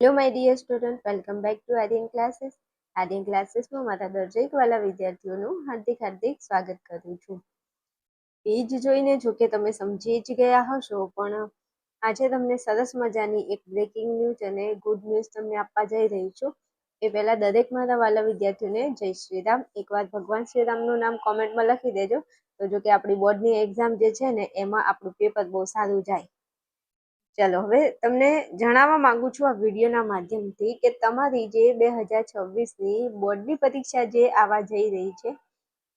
Hello my dear student welcome back to Aryan classes Aryan ક્લાસીસમાં મારા દરેક વાલા વિદ્યાર્થીઓનું હાર્દિક હાર્દિક સ્વાગત કરું છું. પેજ જોઈને જો કે તમે સમજી જ ગયા હશો, પણ આજે તમને સરસ મજાની એક બ્રેકિંગ ન્યૂઝ અને ગુડ ન્યૂઝ તમને આપવા જઈ રહી છું. એ પહેલા દરેક મારા વાલા વિદ્યાર્થીઓને જય શ્રીરામ એકવાર ભગવાન શ્રીરામનું નામ કોમેન્ટમાં લખી દેજો. તો જો કે આપણી બોર્ડની એક્ઝામ જે છે ને, એમાં આપણું પેપર બહુ સારું જાય. ચલો, હવે તમને જણાવવા માંગુ છું આ વિડીયોના માધ્યમથી કે તમારી જે બે હજાર છવ્વીસની બોર્ડની પરીક્ષા જે આવવા જઈ રહી છે,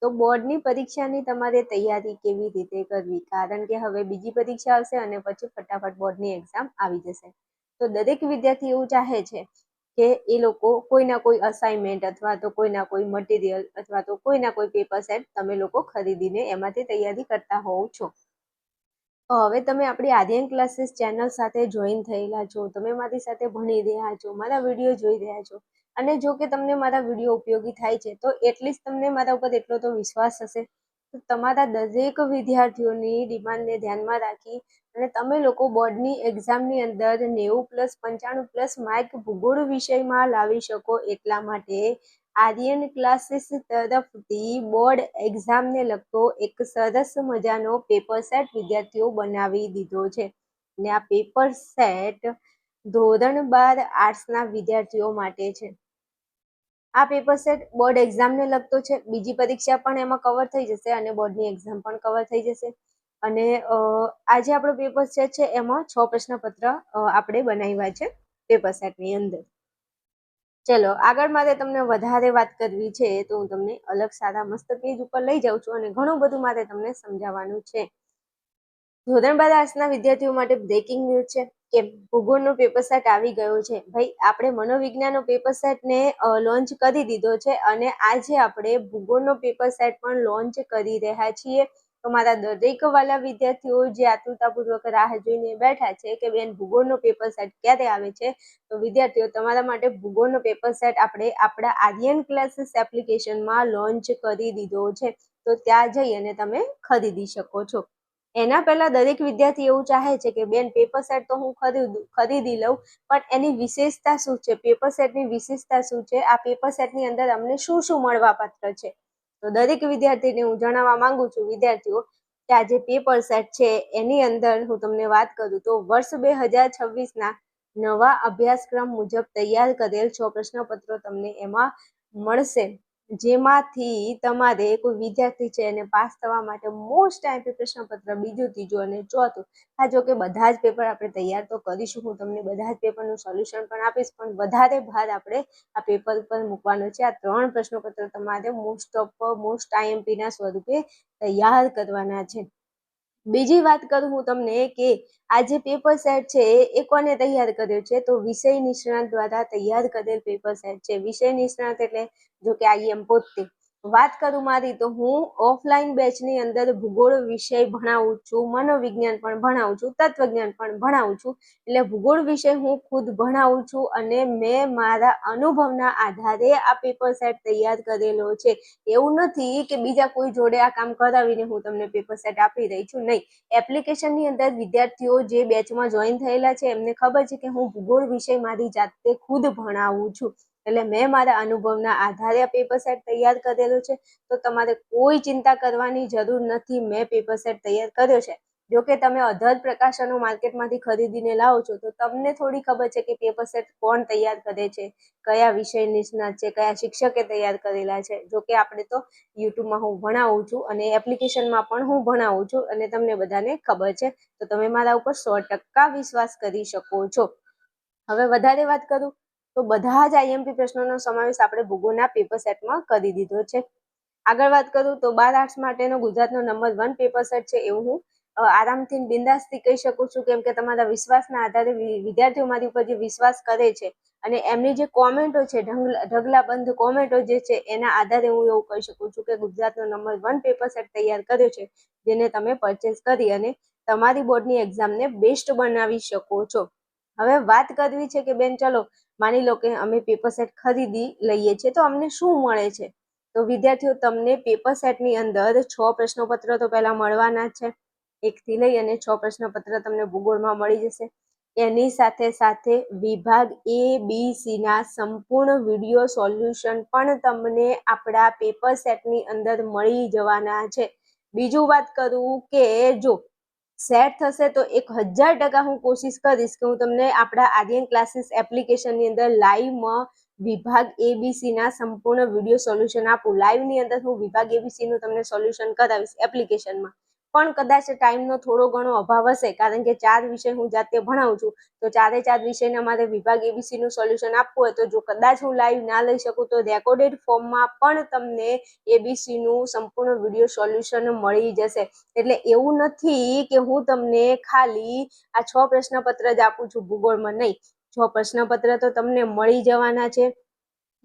તો બોર્ડની પરીક્ષાની તમારે તૈયારી કેવી રીતે કરવી? કારણ કે હવે બીજી પરીક્ષા આવશે અને પછી ફટાફટ બોર્ડની એક્ઝામ આવી જશે. તો દરેક વિદ્યાર્થી એવું ચાહે છે કે એ લોકો કોઈના કોઈ અસાઇનમેન્ટ અથવા તો કોઈના કોઈ મટીરિયલ અથવા તો કોઈના કોઈ પેપર સેટ તમે લોકો ખરીદીને એમાંથી તૈયારી કરતા હોવ છો. હવે તમે આપણી આર્યન ક્લાસીસ ચેનલ સાથે જોઈન થયેલા છો, તમે મારી સાથે ભણી રહ્યા છો, મારા વીડિયો જોઈ રહ્યા છો, અને જો કે તમને મારા વીડિયો ઉપયોગી થાય છે, તો એટલીસ્ટ તમને મારા ઉપર એટલો તો વિશ્વાસ હશે. તો તમારા દરેક વિદ્યાર્થીઓની ડિમાન્ડને ધ્યાનમાં રાખી અને તમે લોકો બોર્ડની એક્ઝામની અંદર નેવું પ્લસ પંચાણું પ્લસ માર્ક ભૂગોળ વિષયમાં લાવી શકો એટલા માટે આર્યન ક્લાસીસ તરફથી બોર્ડ એક્ઝામને લગતો એક સરસ મજાનો પેપર સેટ વિદ્યાર્થીઓ બનાવી દીધો છે. ને આ પેપર સેટ ધોરણ બાર આર્ટ્સના વિદ્યાર્થીઓ માટે છે. આ પેપર સેટ બોર્ડ એક્ઝામને લગતો છે. બીજી પરીક્ષા પણ એમાં કવર થઈ જશે અને બોર્ડની એક્ઝામ પણ કવર થઈ જશે. અને આજે આપણો પેપર સેટ છે. એમાં છ પ્રશ્નપત્ર આપણે બનાવ્યા છે પેપર સેટની અંદર. ચલો, આગળ મારે તમને વધારે વાત કરવી છે તો હું તમને અલગ સારા મસ્ત પેજ ઉપર લઈ જાઉં છું અને ઘણું બધું મારે તમને સમજાવવાનું છે. ધોરણ બાર આર્ટ્સના વિદ્યાર્થીઓ માટે બ્રેકિંગ ન્યૂઝ છે કે ભૂગોળનો પેપર સેટ આવી ગયો છે. ભાઈ, આપણે મનોવિજ્ઞાનનો પેપર સેટને લોન્ચ કરી દીધો છે અને આજે આપણે ભૂગોળનો પેપર સેટ પણ લોન્ચ કરી રહ્યા છીએ. તો મારા દરેક વાલા વિદ્યાર્થીઓ જે આતુરતાપૂર્વક રાહ જોઈને બેઠા છે કે બેન ભૂગોળનો પેપર સેટ ક્યારે આવે છે, તો વિદ્યાર્થીઓ તમારા માટે ભૂગોળનો પેપર સેટ આપણે આપણા આર્યન ક્લાસીસ એપ્લિકેશનમાં લોન્ચ કરી દીધો છે. તો ત્યાં જઈ અને તમે ખરીદી શકો છો. એના પહેલા દરેક વિદ્યાર્થી એવું ચાહે છે કે બેન પેપર સેટ તો હું ખરીદું, ખરીદી લઉં, પણ એની વિશેષતા શું છે? પેપર સેટની વિશેષતા શું છે? આ પેપર સેટની અંદર અમને શું શું મળવા પાત્ર છે? તો દરેક વિદ્યાર્થીને હું જણાવવા માંગુ છું, વિદ્યાર્થીઓ, કે આ જે પેપર સેટ છે, એની અંદર હું તમને વાત કરું તો વર્ષ બે હજાર છવ્વીસના નવા અભ્યાસક્રમ મુજબ તૈયાર કરેલ છ પ્રશ્નપત્રો તમને એમાં મળશે. જેમાંથી તમારે કોઈ વિદ્યાર્થી છે એને પાસ થવા માટે મોસ્ટ ટાઈમ પ્રશ્નપત્ર, બીજું, ત્રીજું અને ચોથું. હા, જો કે બધા જ પેપર આપણે તૈયાર તો કરીશું. હું તમને બધા જ પેપરનું સોલ્યુશન પણ આપીશ, પણ વધારે ભાર આપણે આ પેપર પર મૂકવાનો છે. આ ત્રણ પ્રશ્નપત્ર તમારે મોસ્ટ ઓફ મોસ્ટ આઈએમપીના સ્વરૂપે તૈયાર કરવાના છે. બીજી વાત કરું હું તમને કે આ જે પેપર સેટ છે એ કોને તૈયાર કર્યો છે? તો વિષય નિષ્ણાત દ્વારા તૈયાર કરેલ પેપર સેટ છે. વિષય નિષ્ણાત એટલે જો કે આઈ એમ પોતે. વાત કરું મારી તો હું ઓફલાઈન બેચની અંદર ભૂગોળ વિષય ભણાવું છું, મનોવિજ્ઞાન પણ ભણાવું છું, તત્વજ્ઞાન પણ ભણાવું છું. એટલે ભૂગોળ વિષય હું ખુદ ભણાવું છું અને મેં મારા અનુભવના આધારે આ પેપર સેટ તૈયાર કરેલો છે. એવું નથી કે બીજા કોઈ જોડે આ કામ કરાવીને હું તમને પેપર સેટ આપી રહી છું, નહીં. એપ્લિકેશનની અંદર વિદ્યાર્થીઓ જે બેચમાં જોઈન થયેલા છે, એમને ખબર છે કે હું ભૂગોળ વિષય મારી જાતે ખુદ ભણાવું છું. એટલે મેં મારા અનુભવના આધારે પેપર સેટ તૈયાર કરેલો છે. તો તમારે કોઈ ચિંતા કરવાની જરૂર નથી. મેં પેપર સેટ તૈયાર કર્યો છે. જો કે તમે અધર પ્રકાશનો માર્કેટમાંથી ખરીદીને લાવો છો, તો તમને થોડી ખબર છે કે પેપર સેટ કોણ તૈયાર કરે છે, કયા વિષય નિષ્ણાત છે, કયા શિક્ષકે તૈયાર કરેલા છે. જો કે આપણે તો યુટ્યુબમાં હું ભણાવું છું અને એપ્લિકેશનમાં પણ હું ભણાવું છું અને તમને બધાને ખબર છે. તો તમે મારા ઉપર સો ટકા વિશ્વાસ કરી શકો છો. હવે વધારે વાત કરું? તો બધા જ આઈએમપી પ્રશ્નોનો સમાવેશ આપણે ભૂગોળના પેપર સેટમાં કરી દીધો છે. આગળ વાત કરું તો બાર આર્ટ્સ માટેનો ગુજરાતનો નંબર વન પેપર સેટ છે એવું હું આરામથી બિંદાસથી કહી શકું છું કેમ કે તમારા વિશ્વાસના આધારે વિદ્યાર્થીઓ મારી ઉપર જે વિશ્વાસ કરે છે અને એમની જે કોમેન્ટો છે, ઢગલા બંધ કોમેન્ટો જે છે એના આધારે હું એવું કહી શકું છું કે ગુજરાતનો નંબર વન પેપર સેટ તૈયાર કર્યો છે, જેને તમે પરચેસ કરી અને તમારી બોર્ડની એક્ઝામને બેસ્ટ બનાવી શકો છો. હવે વાત કરવી છે કે બેન, ચલો, માની લો કે અમે પેપર સેટ ખરીદી લઈએ છીએ, તો અમને શું મળે છે? તો વિદ્યાર્થીઓ, તમને પેપર સેટની અંદર છ પ્રશ્નપત્ર તો પહેલા મળવાના છે. એકથી લઈ અને છ પ્રશ્નપત્ર તમને ભૂગોળમાં મળી જશે. એની સાથે સાથે વિભાગ એ બી સી ના સંપૂર્ણ વીડિયો સોલ્યુશન પણ તમને આપણા પેપર સેટની અંદર મળી જવાના છે. બીજું વાત કરું કે જો સેટ થશે તો એક હજાર ટકા હું કોશિશ કરીશ કે હું તમને આપણા આર્યન ક્લાસીસ એપ્લિકેશનની અંદર લાઈવમાં વિભાગ એબીસી ના સંપૂર્ણ વીડિયો સોલ્યુશન આપું. લાઈવની અંદર હું વિભાગ એબીસીનું તમને સોલ્યુશન કરાવીશ એપ્લિકેશનમાં. પણ કદાચ ટાઈમનો થોડો ઘણો અભાવ હશે, કારણ કે ચાર વિષય હું જાતે ભણાવું છું, તો ચારે ચાર વિષયના મારે વિભાગ એબીસીનું સોલ્યુશન આપવું હોય તો જો કદાચ હું લાઈવ ના લઈ શકું, તો રેકોર્ડેડ ફોર્મમાં પણ તમને એબીસીનું સંપૂર્ણ વીડિયો સોલ્યુશન મળી જશે. એટલે એવું નથી કે હું તમને ખાલી આ છ પ્રશ્નપત્ર જ આપું છું, ભૂગોળમાં નહીં. છ પ્રશ્નપત્ર તો તમને મળી જવાના છે.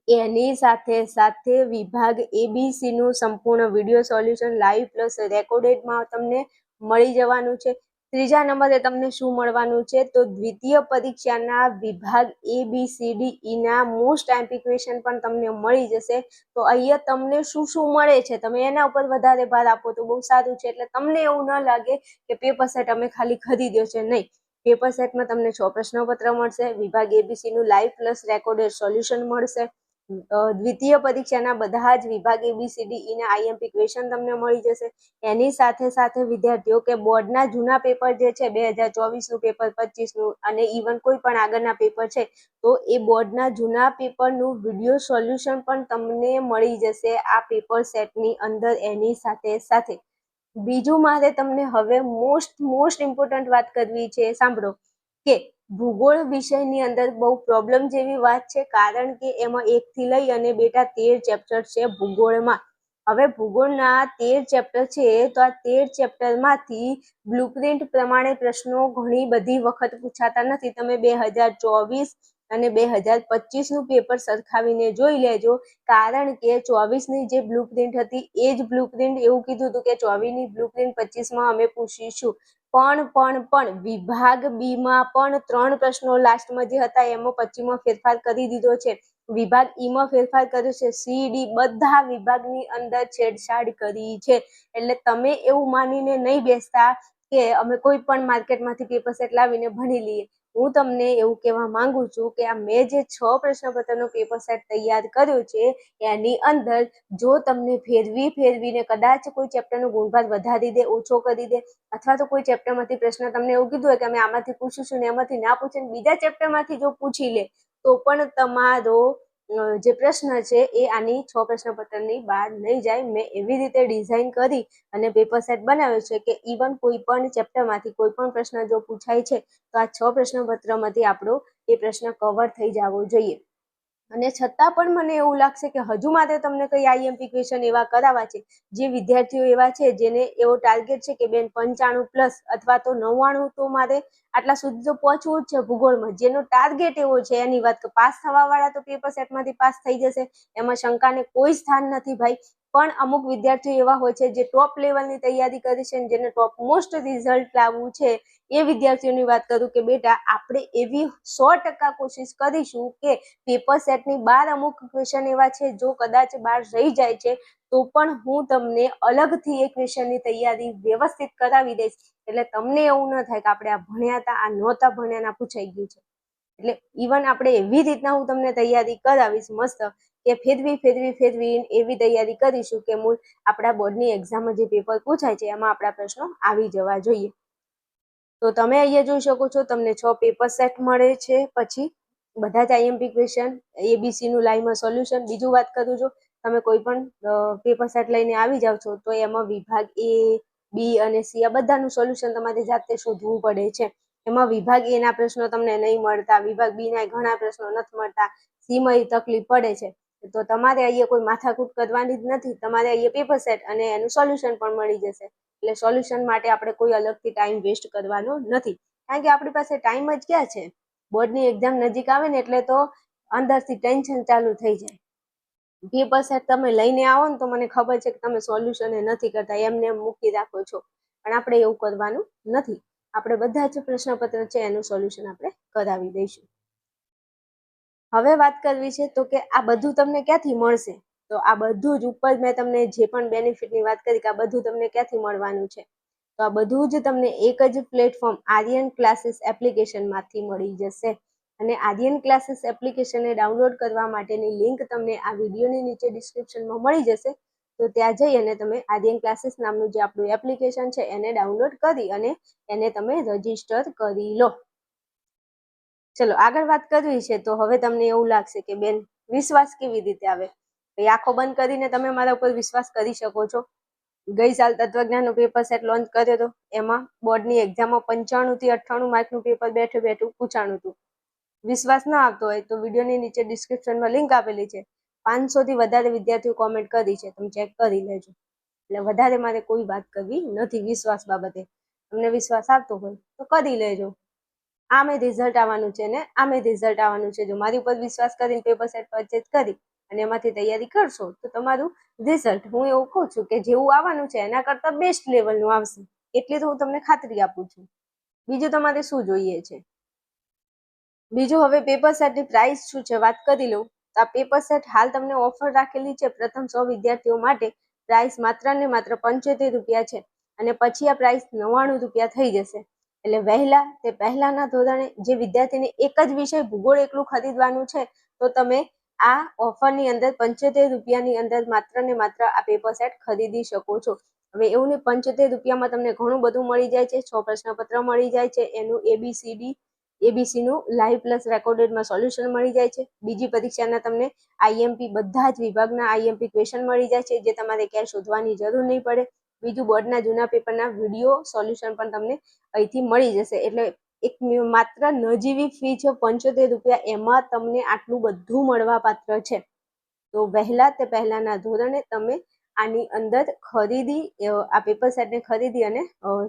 એની સાથે સાથે વિભાગ એબીસી નું સંપૂર્ણ વીડિયો સોલ્યુશન લાઈવ પ્લસ રેકોર્ડેડમાં તમને મળી જવાનું છે. ત્રીજા નંબરે તમને શું મળવાનું છે? તો દ્વિતીય પરીક્ષાના વિભાગ એ બી સી ડી ઈના મોસ્ટ એમ્પી ક્વેશ્ચન પણ તમને મળી જશે. તો અહીંયા તમને શું શું મળે છે? તમે એના ઉપર વધારે ભાર આપો તો બહુ સારું છે. એટલે તમને એવું ન લાગે કે પેપર સેટ અમે ખાલી ખરીદ્યો છે નહીં. પેપર સેટમાં તમને છ પ્રશ્નપત્ર મળશે. વિભાગ એબીસી નું લાઈવ પ્લસ રેકોર્ડેડ સોલ્યુશન મળશે. દ્વિતીય પરીક્ષાના બધા જ વિભાગ એબીસીડી ના આઈએમપી ક્વેશ્ચન તમને મળી જશે. એની સાથે સાથે વિદ્યાર્થીઓ કે બોર્ડના જૂના પેપર જે છે, બે હજાર ચોવીસનું પેપર, પચીસનું અને ઇવન કોઈ પણ આગળના પેપર છે, તો એ બોર્ડના જૂના પેપરનું વીડિયો સોલ્યુશન પણ તમને મળી જશે આ પેપર સેટની અંદર એની સાથે સાથે. બીજું મારે તમને હવે મોસ્ટ મોસ્ટ ઇમ્પોર્ટન્ટ વાત કરવી છે, સાંભળો, કે ભૂગોળ વિષયની અંદર બહુ પ્રોબ્લેમ જેવી વાત છે, કારણ કે એમાં એકથી લઈ અને બેટા તેર ચેપ્ટર છે ભૂગોળમાં. હવે ભૂગોળના તેર ચેપ્ટર છે, તો આ તેર ચેપ્ટરમાંથી બ્લુપ્રિન્ટ પ્રમાણે પ્રશ્નો ઘણી બધી વખત પૂછાતા નથી. તમે બે હજાર ચોવીસ અને બે હજાર પચીસનું પેપર સરખાવીને જોઈ લેજો, કારણ કે ચોવીસની જે બ્લુપ્રિન્ટ હતી, એ જ બ્લુપ્રિન્ટ એવું કીધું હતું કે ચોવીસની બ્લુપ્રિન્ટ પચીસમાં અમે પૂછીશું. પણ પણ પણ. વિભાગ બી માં પણ ત્રણ પ્રશ્નો લાસ્ટમાં જે હતા, એમાં પચીમાં ફેરફાર કરી દીધો છે. વિભાગ ઈ માં ફેરફાર કર્યો છે. સી, ડી બધા વિભાગની અંદર છેડછાડ કરી છે. એટલે તમે એવું માનીને નહીં બેસતા કે અમે કોઈ પણ માર્કેટમાંથી પેપર સેટ લાવીને ભણી લઈએ. હું તમને એવું કહેવા માંગુ છું કે આ મેં જે છ પ્રશ્નપત્રનો પેપર સેટ તૈયાર કર્યો છે, એની અંદર જો તમને ફેરવી ફેરવીને કદાચ કોઈ ચેપ્ટરનો ગુણભાર વધારી દે, ઓછો કરી દે, અથવા તો કોઈ ચેપ્ટરમાંથી પ્રશ્ન તમને એવું કીધું હોય કે અમે આમાંથી પૂછીશું ને એમાંથી ના પૂછે બીજા ચેપ્ટરમાંથી જો પૂછી લે, તો પણ તમારો જે પ્રશ્ન છે એ આની છ પ્રશ્નપત્રની બહાર નહીં જાય. મેં એવી રીતે ડિઝાઇન કરી અને પેપર સેટ બનાવ્યો છે કે ઇવન કોઈ પણ ચેપ્ટરમાંથી કોઈ પણ પ્રશ્ન જો પૂછાય છે, તો આ છ પ્રશ્નપત્રમાંથી આપણો એ પ્રશ્ન કવર થઈ જવો જોઈએ. અને છતાં પણ મને એવું લાગશે કે હજુ માટે તમને કઈ આઈએમપી ક્વેશ્ચન એવા કરાવવા છે, જે વિદ્યાર્થીઓ એવા છે જેને એવો ટાર્ગેટ છે કે બેન પંચાણું પ્લસ અથવા તો નવ્વાણું તો મારે આટલા સુધી તો પહોંચવું જ છે ભૂગોળમાં. જેનો ટાર્ગેટ એવો છે, એની વાત પાસ થવા વાળા તો પેપર સેટમાંથી પાસ થઈ જશે, એમાં શંકાને કોઈ સ્થાન નથી ભાઈ. પણ અમુક વિદ્યાર્થીઓ એવા હોય છે જે ટોપ લેવલની તૈયારી કરે છે અને જેને ટોપ મોસ્ટ રિઝલ્ટ લાવવું છે, એ વિદ્યાર્થીઓની વાત કરું કે બેટા આપણે એવી સો ટકા કોશિશ કરીશું કે પેપર સેટની બહાર અમુક ક્વેશ્ચન એવા છે જો કદાચ બહાર રહી જાય છે, તો પણ હું તમને અલગથી એ ક્વેશ્ચનની તૈયારી વ્યવસ્થિત કરાવી દઈશ. એટલે તમને એવું ન થાય કે આપણે આ ભણ્યા હતા, આ નહોતા ભણ્યા ના પૂછાઈ ગયું છે. એટલે ઇવન આપણે એવી રીતના હું તમને તૈયારી કરાવીશ મસ્ત કે ફેરવી ફેરવી ફેરવી એવી તૈયારી કરીશું કે મૂળ આપણા બોર્ડની એક્ઝામમાં જે પેપર પૂછાય છે એમાં આપણા પ્રશ્નો આવી જવા જોઈએ. તો તમે અહીંયા જોઈ શકો છો તમને છ પેપર સેટ મળે છે પછી બધા જ આઈએમપી ક્વેશ્ચન એબીસી નું લાઈવમાં સોલ્યુશન બીજું વાત કરું છું, તમે કોઈ પણ પેપર સેટ લઈને આવી જાવ છો તો એમાં વિભાગ એ બી અને સી આ બધાનું સોલ્યુશન તમારે જાતે શોધવું પડે છે. એમાં વિભાગ એ ના પ્રશ્નો તમને નહીં મળતા, વિભાગ બી ના ઘણા પ્રશ્નો નથી મળતા સીમાં તકલીફ પડે છે. તો તમારે અહીંયા કોઈ માથાકૂટ કરવાની જ નથી, તમારે અહીંયા પેપર સેટ અને એનું સોલ્યુશન પણ મળી જશે. એટલે સોલ્યુશન માટે આપણે કોઈ અલગથી ટાઈમ વેસ્ટ કરવાનો નથી. કારણ કે આપણી પાસે ટાઈમ જ ક્યાં છે? બોર્ડની એક્ઝામ નજીક આવે ને એટલે તો અંદરથી ટેન્શન ચાલુ થઈ જાય. પેપર સેટ તમે લઈને આવો ને તો મને ખબર છે કે તમે સોલ્યુશન નથી કરતા, એમને એમ મૂકી રાખો છો. પણ આપણે એવું કરવાનું નથી. આપણે બધા જ પ્રશ્નપત્ર છે, એનું સોલ્યુશન આપણે કરાવી દઈશું. હવે વાત કરવી છે તો કે આ બધું તમને ક્યાંથી મળશે? તો આ બધું જ ઉપર મેં તમને જે પણ બેનિફિટની વાત કરી કે આ બધું તમને ક્યાંથી મળવાનું છે? તો આ બધું જ તમને એક જ પ્લેટફોર્મ આર્યન ક્લાસીસ એપ્લિકેશનમાંથી મળી જશે. અને આર્યન ક્લાસીસ એપ્લિકેશનને ડાઉનલોડ કરવા માટેની લિંક તમને આ વિડીયોની નીચે ડિસ્ક્રિપ્શનમાં મળી જશે. તો ત્યાં જઈ અને તમે આર્યન ક્લાસીસ નામનું જે આપણું એપ્લિકેશન છે એને ડાઉનલોડ કરી અને એને તમે રજિસ્ટર કરી લો. ચલો, આગળ વાત કરવી છે તો હવે તમને એવું લાગશે કે બેન, વિશ્વાસ કેવી રીતે આવે? આંખો બંધ કરીને તમે મારા ઉપર વિશ્વાસ કરી શકો છો. ગઈ સાલ તત્વજ્ઞાનનો પેપર સેટ લોન્ચ કર્યો હતો એમાં બોર્ડની એક્ઝામમાં પંચાણું થી અઠ્ઠાણું માર્કનું પેપર બેઠું બેઠું પૂછાણું હતું. વિશ્વાસ ના આવતો હોય તો વિડીયોની નીચે ડિસ્ક્રિપ્શનમાં લિંક આપેલી છે. પાંચસો થી વધારે વિદ્યાર્થીઓ કોમેન્ટ કરી છે, તમે ચેક કરી લેજો. એટલે વધારે મારે કોઈ વાત કરવી નથી, વિશ્વાસ બાબતે. તમને વિશ્વાસ આવતો હોય તો કરી લેજો. આમે રિઝલ્ટ આવવાનું છે ને, આમે રિઝલ્ટ આવવાનું છે. જો મારી ઉપર વિશ્વાસ કરીને પેપર સેટ પરચેસ કરી અને એમાંથી તૈયારી કરશો, તો તમારું રિઝલ્ટ હું એવું કહું છું કે જેવું આવવાનું છે, એના કરતાં બેસ્ટ લેવલનું આવશે. એટલી તો હું તમને ખાતરી આપું છું. બીજું તમારે શું જોઈએ છે? બીજું હવે પેપર સેટની પ્રાઇસ શું છે? વાત કરી લઉં. તો આ પેપર સેટ હાલ તમને ઓફર રાખેલી છે પ્રથમ સો વિદ્યાર્થીઓ માટે. પ્રાઇસ માત્ર ને માત્ર પંચોતેર રૂપિયા છે અને પછી આ પ્રાઇસ નવ્વાણું રૂપિયા થઈ જશે. એટલે વહેલા તે પહેલાના ધોરણે જે વિદ્યાર્થીને એક જ વિષય ભૂગોળ એકલું ખરીદવાનું છે, તો તમે આ ઓફરની અંદર પંચોતેર રૂપિયાની અંદર માત્ર ને માત્ર આ પેપર સેટ ખરીદી શકો છો. હવે એવું નહીં, પંચોતેર રૂપિયામાં તમને ઘણું બધું મળી જાય છે, છ પ્રશ્નપત્ર મળી જાય છે, એનું એબીસીડી એબીસીનું લાઈવ પ્લસ રેકોર્ડેડમાં સોલ્યુશન મળી જાય છે. બીજી પરીક્ષાના તમને આઈએમપી બધા જ વિભાગના આઈએમપી ક્વેશ્ચન મળી જાય છે, જે તમારે ક્યાંય શોધવાની જરૂર નહીં પડે. બીજું બોર્ડના જૂના પેપરના વીડિયો સોલ્યુશન પણ તમને અહીંથી મળી જશે. એટલે એક માત્ર નજીવી ફી છે પંચોતેર રૂપિયા, એમાં તમને આટલું બધું મળવા પાત્ર છે. તો વહેલા તે પહેલાના ધોરણે તમે આની અંદર ખરીદી આ પેપર સેટને ખરીદી અને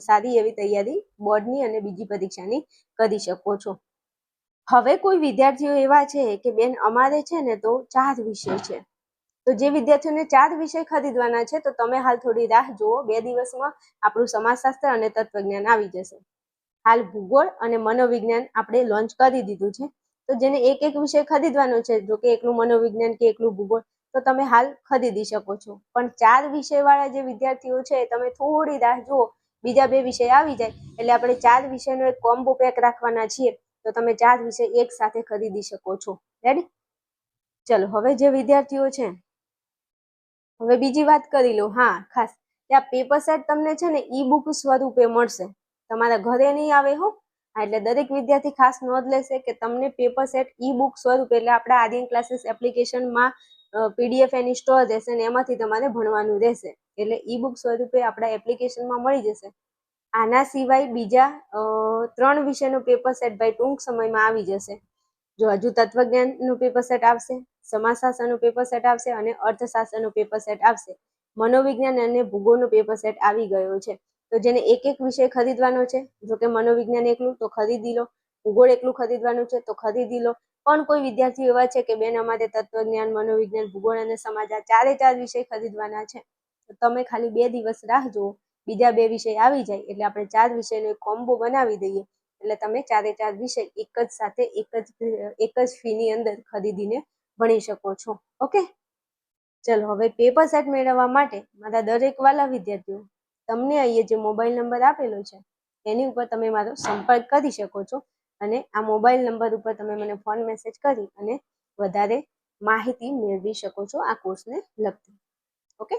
સારી એવી તૈયારી બોર્ડની અને બીજી પરીક્ષાની કરી શકો છો. હવે કોઈ વિદ્યાર્થીઓ એવા છે કે બેન અમારે છે ને તો ચાર વિષય છે. તો જે વિદ્યાર્થીઓને ચાર વિષય ખરીદવાના છે તો તમે હાલ થોડી રાહ જુઓ, બે દિવસમાં આપણું સમાજશાસ્ત્ર અને તત્વજ્ઞાન આવી જશે. હાલ ભૂગોળ અને મનોવિજ્ઞાન આપણે લોન્ચ કરી દીધું છે. તો જેને એક એક વિષય ખરીદવાનો છે, જો કે એકલું મનોવિજ્ઞાન કે એકલું ભૂગોળ તો તમે હાલ ખરીદી શકો છો. પણ ચાર વિષયવાળા જે વિદ્યાર્થીઓ છે, તમે થોડી રાહ જુઓ, બીજા બે વિષય આવી જાય, એટલે આપણે ચાર વિષયનો એક કોમ્બો પેક રાખવાના છીએ, તો તમે ચાર વિષય એક સાથે ખરીદી શકો છો. રેડી ચલો, હવે જે વિદ્યાર્થીઓ છે, હવે બીજી વાત કરી લો. હા, ખાસ. ત્યાં પેપર સેટ તમને છે ને ઈ બુક સ્વરૂપે મળશે. તમારા ઘરે નહીં આવે હો. એટલે દરેક વિદ્યાર્થી ખાસ નોંધ લેશે કે તમને પેપર સેટ ઈ બુક સ્વરૂપે, એટલે આપણા આર્યન ક્લાસીસ એપ્લિકેશનમાં પીડીએફ એની સ્ટોર રહેશે ને એમાંથી તમારે ભણવાનું રહેશે. એટલે ઈ બુક સ્વરૂપે આપણા એપ્લિકેશનમાં મળી જશે. આના સિવાય બીજા ત્રણ વિષયનું પેપર સેટ ભાઈ ટૂંક સમયમાં આવી જશે. જો હજુ તત્વજ્ઞાનનું પેપર સેટ આવશે, સમાજશાસ્ત્રનું પેપર સેટ આવશે અને અર્થશાસ્ત્રનું પેપર સેટ આવશે. મનોવિજ્ઞાન અને ભૂગોળનું પેપર સેટ આવી ગયો છે. તો જેને એક એક વિષય ખરીદવાનો છે, જો કે મનોવિજ્ઞાન એકલું, તો ખરીદી લો. ભૂગોળ એકલું ખરીદવાનું છે, તો ખરીદી લો. પણ કોઈ વિદ્યાર્થીઓ એવા છે કે બેન અમારે તત્વજ્ઞાન, મનોવિજ્ઞાન, ભૂગોળ અને સમાજ આ ચારે ચાર વિષય ખરીદવાના છે. તો તમે ખાલી બે દિવસ રાહ જુઓ, બીજા બે વિષય આવી જાય એટલે આપણે ચાર વિષયનો એક કોમ્બો બનાવી દઈએ. એટલે તમે ચારે ચાર વિષય એક જ સાથે, એક જ એક જ ફીની અંદર ખરીદીને ભણી શકો છો. ઓકે? ચલો, હવે પેપર સેટ મેળવવા માટે મારા દરેક વાલા વિદ્યાર્થીઓ, તમને અહીંયા જે મોબાઈલ નંબર આપેલો છે, એની ઉપર તમે મારો સંપર્ક કરી શકો છો. અને આ મોબાઈલ નંબર ઉપર તમે મને ફોન મેસેજ કરી અને વધારે માહિતી મેળવી શકો છો આ કોર્સને લગતી. ઓકે?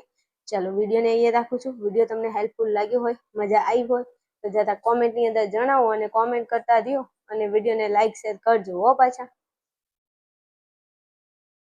ચાલો, વિડીયોને અહીંયા રાખું છું. વીડિયો તમને હેલ્પફુલ લાગ્યો હોય, મજા આવી હોય, તો જરા કોમેન્ટની અંદર જણાવો અને કોમેન્ટ કરતા રહ્યો અને વિડીયોને લાઈક, શેર કરજો હો પાછા.